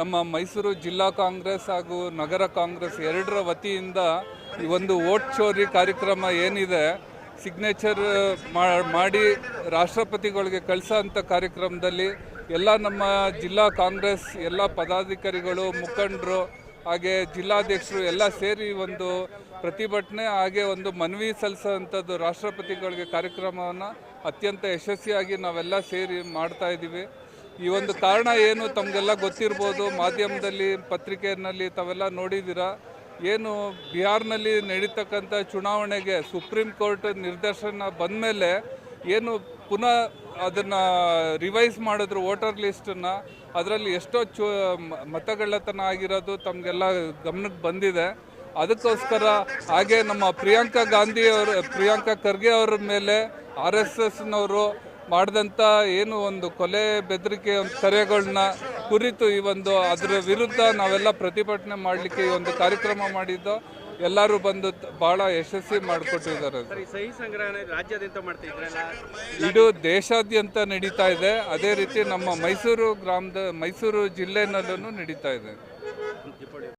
ನಮ್ಮ ಮೈಸೂರು ಜಿಲ್ಲಾ ಕಾಂಗ್ರೆಸ್ ಹಾಗೂ ನಗರ ಕಾಂಗ್ರೆಸ್ ಎರಡರ ವತಿಯಿಂದ ಈ ಒಂದು ವೋಟ್ ಚೋರಿ ಕಾರ್ಯಕ್ರಮ ಏನಿದೆ ಸಿಗ್ನೇಚರ್ ಮಾಡಿ ರಾಷ್ಟ್ರಪತಿಗಳಿಗೆ ಕಳಿಸೋ ಅಂಥ ಕಾರ್ಯಕ್ರಮದಲ್ಲಿ ಎಲ್ಲ ನಮ್ಮ ಜಿಲ್ಲಾ ಕಾಂಗ್ರೆಸ್ ಎಲ್ಲ ಪದಾಧಿಕಾರಿಗಳು, ಮುಖಂಡರು, ಹಾಗೆ ಜಿಲ್ಲಾಧ್ಯಕ್ಷರು ಎಲ್ಲ ಸೇರಿ ಒಂದು ಪ್ರತಿಭಟನೆ, ಹಾಗೆ ಒಂದು ಮನವಿ ಸಲ್ಲಿಸೋವಂಥದ್ದು ರಾಷ್ಟ್ರಪತಿಗಳಿಗೆ ಕಾರ್ಯಕ್ರಮವನ್ನು ಅತ್ಯಂತ ಯಶಸ್ವಿಯಾಗಿ ನಾವೆಲ್ಲ ಸೇರಿ ಮಾಡ್ತಾ ಇದ್ದೀವಿ. ಈ ಒಂದು ಕಾರಣ ಏನು ತಮಗೆಲ್ಲ ಗೊತ್ತಿರ್ಬೋದು? ಮಾಧ್ಯಮದಲ್ಲಿ ಪತ್ರಿಕೆಯಲ್ಲಿ ತಾವೆಲ್ಲ ನೋಡಿದ್ದೀರಾ? ಏನು ಬಿಹಾರ್ನಲ್ಲಿ ನಡೀತಕ್ಕಂಥ ಚುನಾವಣೆಗೆ ಸುಪ್ರೀಂ ಕೋರ್ಟ್ ನಿರ್ದೇಶನ ಬಂದ ಮೇಲೆ ಏನು ಪುನಃ ಅದನ್ನು ರಿವೈಸ್ ಮಾಡಿದ್ರು ವೋಟರ್ ಲಿಸ್ಟನ್ನು? ಅದರಲ್ಲಿ ಎಷ್ಟೋ ಚು, ಮತಗಳ್ಳತನ ಆಗಿರೋದು ತಮಗೆಲ್ಲ ಗಮನಕ್ಕೆ ಬಂದಿದೆ. ಅದಕ್ಕೋಸ್ಕರ ಹಾಗೆ ನಮ್ಮ ಪ್ರಿಯಾಂಕಾ ಗಾಂಧಿ ಅವರು, ಪ್ರಿಯಾಂಕಾ ಖರ್ಗೆ ಅವರ ಮೇಲೆ ಆರ್ ಎಸ್ ಎಸ್ನವರು ಮಾಡಿದಂಥ ಏನು ಒಂದು ಕೊಲೆ ಬೆದರಿಕೆ ಒಂದು ಕರೆಗಳನ್ನ ಕುರಿತು ಈ ಒಂದು ಅದರ ವಿರುದ್ಧ ನಾವೆಲ್ಲ ಪ್ರತಿಭಟನೆ ಮಾಡಲಿಕ್ಕೆ ಈ ಒಂದು ಕಾರ್ಯಕ್ರಮ ಮಾಡಿದ್ದು ಎಲ್ಲರೂ ಬಂದು ಬಹಳ ಯಶಸ್ವಿ ಮಾಡಿಕೊಟ್ಟಿದ್ದಾರೆ. ಸಹಿ ಸಂಗ್ರಹಣೆ ರಾಜ್ಯಾದ್ಯಂತ ಇದು ದೇಶಾದ್ಯಂತ ನಡೀತಾ ಇದೆ. ಅದೇ ರೀತಿ ನಮ್ಮ ಮೈಸೂರು ಗ್ರಾಮದ ಮೈಸೂರು ಜಿಲ್ಲೆನಲ್ಲೂ ನಡೀತಾ ಇದೆ.